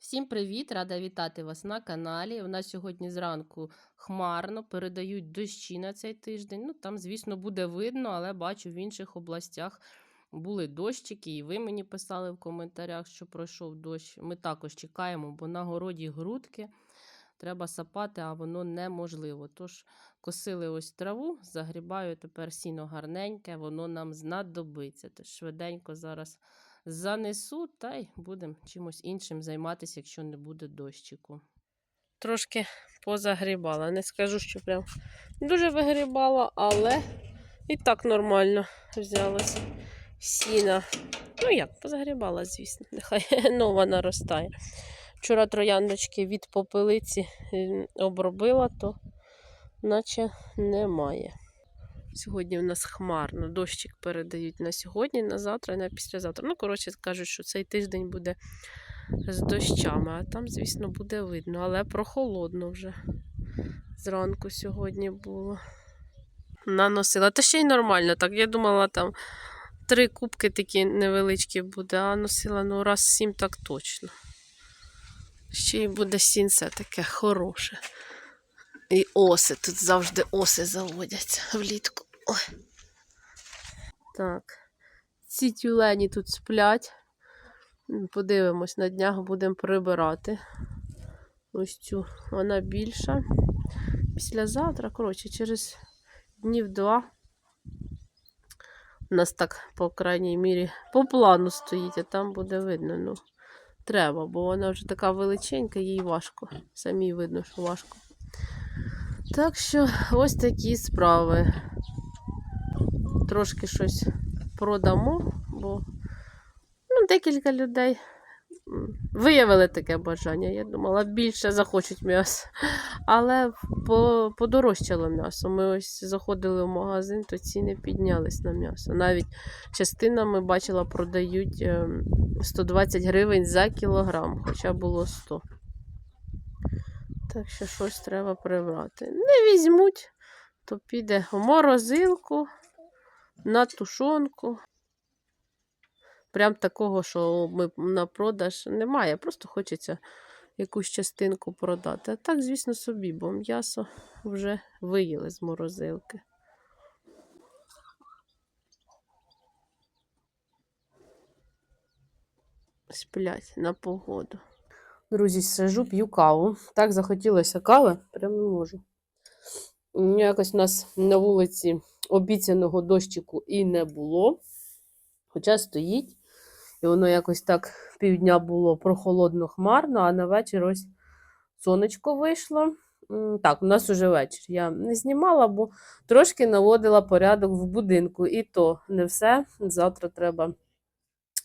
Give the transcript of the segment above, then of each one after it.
Всім привіт! Рада вітати вас на каналі. У нас сьогодні зранку хмарно, передають дощі на цей тиждень. Ну, там, звісно, буде видно, але бачу в інших областях були дощики, і ви мені писали в коментарях, що пройшов дощ. Ми також чекаємо, бо на городі грудки треба сапати, а воно неможливо. Тож косили ось траву, загрібаю тепер сіно гарненьке, воно нам знадобиться. Тож швиденько зараз занесу та й будемо чимось іншим займатися, якщо не буде дощику. Трошки позагрібала. Не скажу, що прям дуже вигрібала, але і так нормально взялося сіна. Ну як, позагрібала, звісно, нехай нова наростає. Вчора трояндочки від попелиці обробила, то наче немає. Сьогодні у нас хмарно, дощик передають на сьогодні, на завтра, на післязавтра. Ну, коротше, кажуть, що цей тиждень буде з дощами, а там, звісно, буде видно, але прохолодно вже зранку сьогодні було. Наносила. Та ще й нормально, так. Я думала, там три кубки такі невеличкі буде, а носила ну раз сім так точно. Ще й буде сінце таке хороше. І оси, тут завжди оси заводяться влітку. Ой. Так. Ці тюлені тут сплять. Подивимось, на днях будемо прибирати. Ось цю вона більша. Післязавтра, коротше, через днів два. У нас так, по крайній мірі, по плану стоїть, а там буде видно. Ну, треба, бо вона вже така величенька, їй важко. Самій видно, що важко. Так що ось такі справи. Трошки щось продамо, бо ну, декілька людей виявили таке бажання. Я думала, більше захочуть м'ясо. Але подорожчало м'ясо. Ми ось заходили в магазин, то ціни піднялись на м'ясо. Навіть частинами бачила, продають ем, 120 гривень за кілограм, хоча було 100. Так що щось треба прибрати. Не візьмуть, то піде в морозилку, на тушонку. Прям такого, що ми на продаж немає. Просто хочеться якусь частинку продати. А так, звісно, собі, бо м'ясо вже виїли з морозилки. Сплять на погоду. Друзі, сижу, п'ю каву. Так захотілося кави, прям не можу. Якось у нас на вулиці обіцяного дощику і не було. Хоча стоїть. І воно якось так півдня було прохолодно хмарно, а на вечір ось сонечко вийшло. Так, у нас уже вечір. Я не знімала, бо трошки наводила порядок в будинку. І то не все. Завтра треба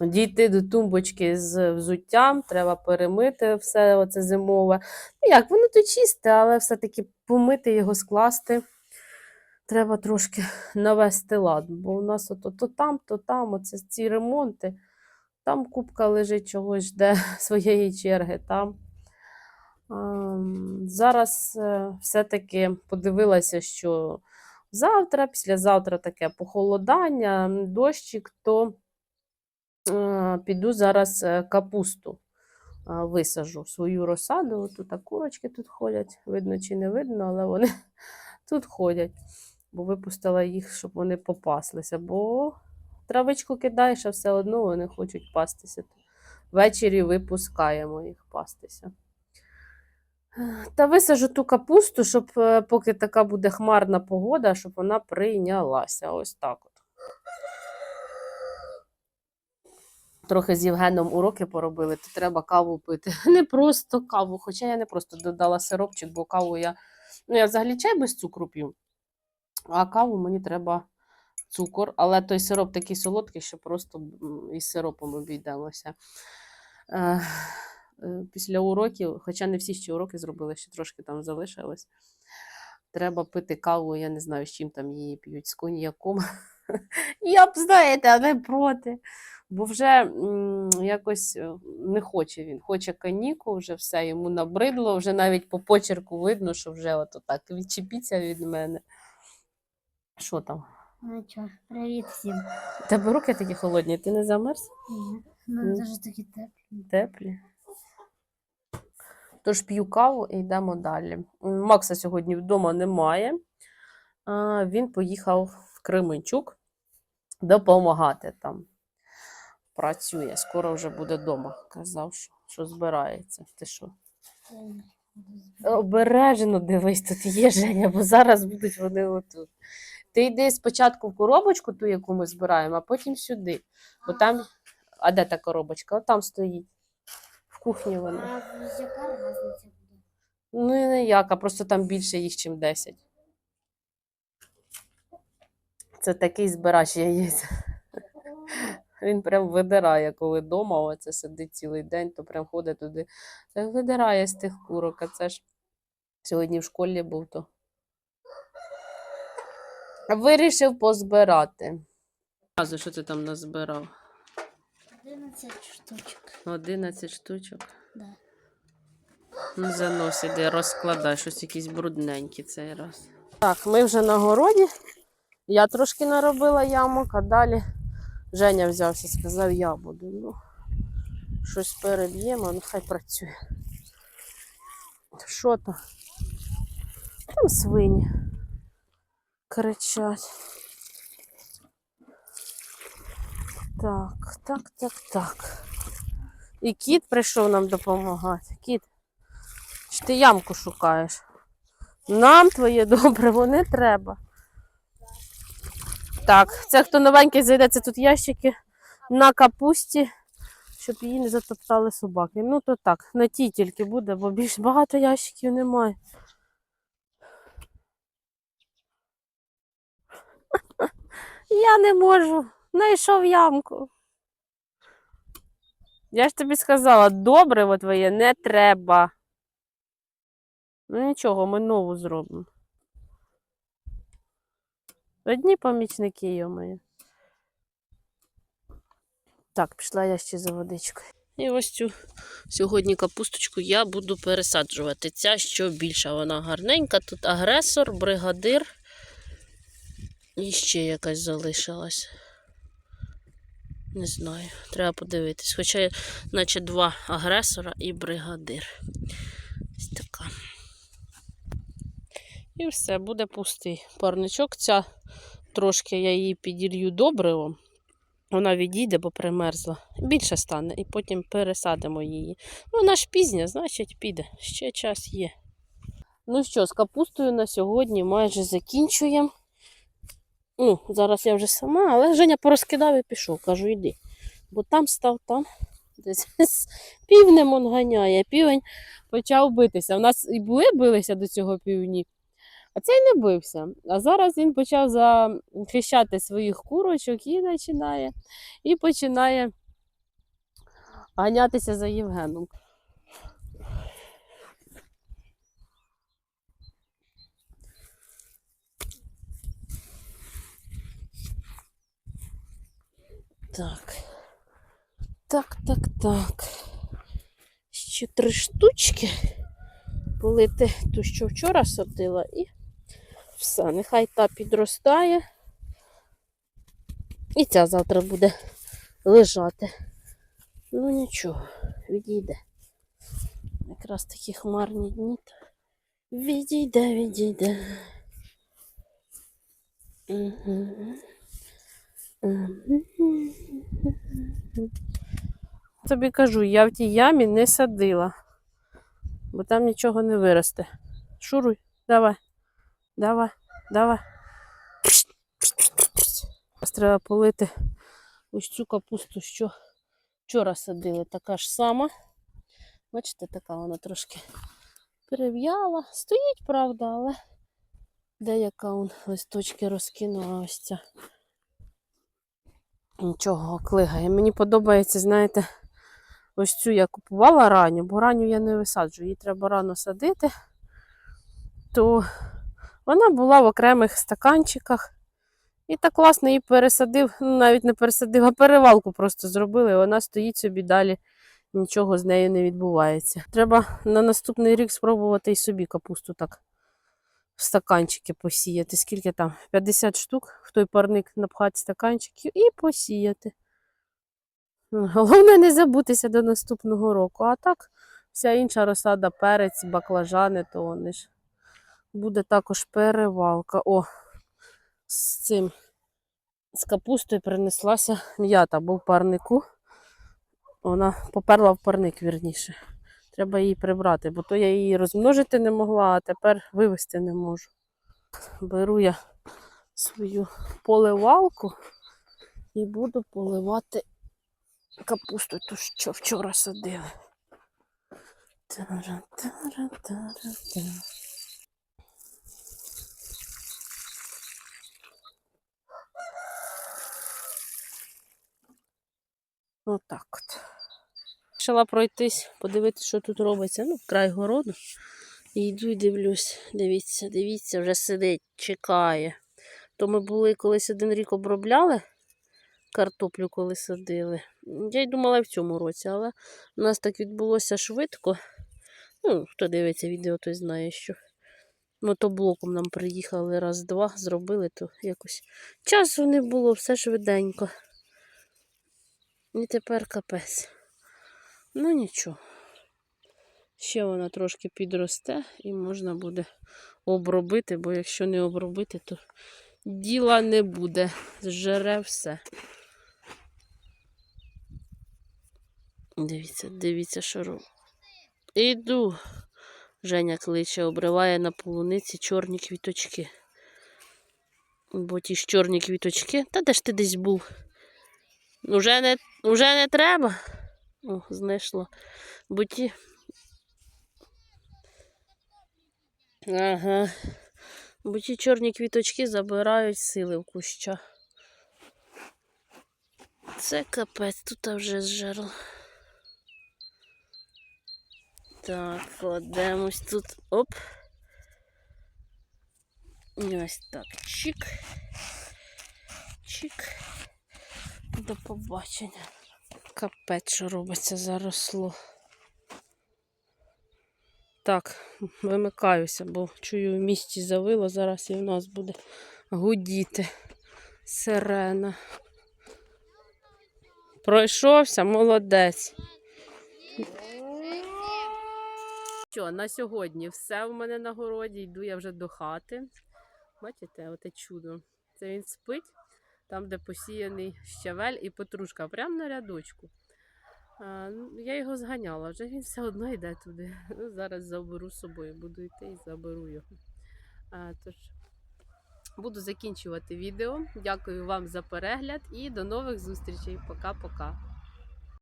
дійти до тумбочки з взуттям, треба перемити все оце зимове. Ну як, воно то чисте, але все-таки помити його, скласти. Треба трошки навести лад, бо у нас ото то там, то там, оце ці ремонти. Там купка лежить, чогось жде своєї черги. Там. Зараз е, все-таки подивилася, що завтра, післязавтра таке похолодання, дощик, то е, піду зараз е, капусту висажу свою розсаду. Тут курочки тут ходять. Видно чи не видно, але вони тут ходять. Бо випустила їх, щоб вони попаслися. Бо травичку кидаєш, а все одно вони хочуть пастися. Ввечері випускаємо їх пастися. Та висажу ту капусту, щоб е, поки така буде хмарна погода, щоб вона прийнялася. Ось так от. Трохи з Євгеном уроки поробили, то треба каву пити. Не просто каву, хоча я не просто додала сиропчик, бо каву я. Ну, я взагалі чай без цукру п'ю, а каву мені треба цукор, але той сироп такий солодкий, що просто із сиропом обійдемося. Е, е, Після уроків, хоча не всі ще уроки зробили, ще трошки там залишилось. Треба пити каву, я не знаю, з чим там її п'ють, з коньяком. Я б, знаєте, а не проти. Бо вже якось е, не хоче він. Хоче каніку, вже все йому набридло, вже навіть по почерку видно, що вже от так відчепіться від мене. Що там? Ну чо, привіт всім. У Тебе руки такі холодні, ти не замерз? Ні, Ну. Ну, дуже такі теплі. Теплі. Тож п'ю каву і йдемо далі. Макса сьогодні вдома немає. А, Він поїхав в Кременчук допомагати там. Працює, скоро вже буде вдома. Казав, що, що збирається. Ти що? Обережно дивись, тут є Женя, бо зараз будуть вони отут. Ти йди спочатку в коробочку, ту, яку ми збираємо, а потім сюди. Бо там. А де та коробочка? От там стоїть. В кухні вона. А яка разниця буде? Ну і ніяка, просто там більше їх, ніж 10. Це такий збирач яєць. Він прям видирає, коли вдома оце сидить цілий день, то прям ходить туди. Видирає з тих курок, а це ж сьогодні в школі був то. Вирішив позбирати. Разу, що ти там назбирав? 11 штучок. 11 штучок. Да. Ну, занос іди, розкладай, щось якісь брудненькі цей раз. Так, ми вже на городі. Я трошки наробила ямок, а далі Женя взявся, сказав, я буду. Ну, щось переб'ємо, ну хай працює. Що там? Там свині кричать. Так, так, так, так. І кіт прийшов нам допомагати. Кіт, чи ти ямку шукаєш? Нам твоє добриво не треба. Так, це хто новенький зайде, це тут ящики на капусті, щоб її не затоптали собаки. Ну, то так, на тій тільки буде, бо більш багато ящиків немає. Я не можу. Знайшов ямку. Я ж тобі сказала, добриво твоє не треба. Ну нічого, ми нову зробимо. Одні помічники, йомаю. Так, пішла я ще за водичкою. І ось цю сьогодні капусточку я буду пересаджувати. Ця що більша, вона гарненька. Тут агресор, бригадир. І ще якась залишилась. Не знаю, треба подивитись. Хоча, наче два агресора і бригадир. Ось така. І все, буде пустий парничок. Ця трошки я її піділью добривом. Вона відійде, бо примерзла. Більше стане, і потім пересадимо її. Вона ж пізня, значить піде. Ще час є. Ну що, з капустою на сьогодні майже закінчуємо. Ну, зараз я вже сама, але Женя порозкидав і пішов. Кажу, йди. Бо там став там. Десь півнем он ганяє. Півень почав битися. У нас і були билися до цього півні, а цей не бився. А зараз він почав захищати своїх курочок і починає, і починає ганятися за Євгеном. Так. Так, так, так. Ще три штучки полити ту, що вчора садила, і все, нехай та підростає. І ця завтра буде лежати. Ну нічого, відійде. Якраз такі хмарні дні. Відійде, відійде. Мгм. Тобі кажу, я в тій ямі не садила, бо там нічого не виросте. Шуруй, давай, давай, давай. Треба полити ось цю капусту, що вчора садили, така ж сама. Бачите, така вона трошки перев'яла. Стоїть, правда, але деяка листочки розкинула ось ця. Нічого, клигає. Мені подобається, знаєте, ось цю я купувала ранню, бо ранню я не висаджую. Її треба рано садити. То вона була в окремих стаканчиках. І так класно її пересадив, ну навіть не пересадив, а перевалку просто зробили. І вона стоїть собі далі, нічого з нею не відбувається. Треба на наступний рік спробувати і собі капусту так стаканчики посіяти. Скільки там? 50 штук в той парник напхати стаканчиків і посіяти. Головне не забутися до наступного року. А так, Вся інша розсада, перець, баклажани, то вони ж. Буде також перевалка. О, з цим з капустою принеслася м'ята, бо в парнику. Вона поперла в парник, вірніше. Треба її прибрати, бо то я її розмножити не могла, а тепер вивезти не можу. Беру я свою поливалку і буду поливати капусту, ту, що вчора садили. Отак от. Почала пройтись, подивитися, що тут робиться. Ну, край городу. І йду і дивлюсь. Дивіться, дивіться, вже сидить, чекає. То ми були колись один рік обробляли картоплю, коли садили. Я й думала в цьому році, але у нас так відбулося швидко. Ну, хто дивиться відео, той знає, що мотоблоком нам приїхали раз-два, зробили, то якось часу не було, все швиденько. І тепер капець. Ну нічого. Ще вона трошки підросте і можна буде обробити, бо якщо не обробити, то діла не буде. Зжере все. Дивіться, дивіться, що робить. Іду. Женя кличе, обриває на полуниці чорні квіточки. Бо ті ж чорні квіточки. Та де ж ти десь був? Уже не, уже не треба. О, знайшло. Бо ті. Ага. Бо ті чорні квіточки забирають сили в куща. Це капець, тут вже зжерло. Так, кладемось тут. Оп. Ось так. Чик. Чик. До побачення. Капець, що робиться, заросло. Так, вимикаюся, бо чую в місті завило, зараз і в нас буде гудіти сирена. Пройшовся, молодець. Що, на сьогодні все в мене на городі. Йду я вже до хати. Бачите, оте чудо. Це він спить, там, де посіяний щавель і петрушка, прямо на рядочку. А, ну, я його зганяла, вже він все одно йде туди. Ну, зараз заберу з собою, буду йти і заберу його. А, тож, буду закінчувати відео. Дякую вам за перегляд і до нових зустрічей. Пока-пока.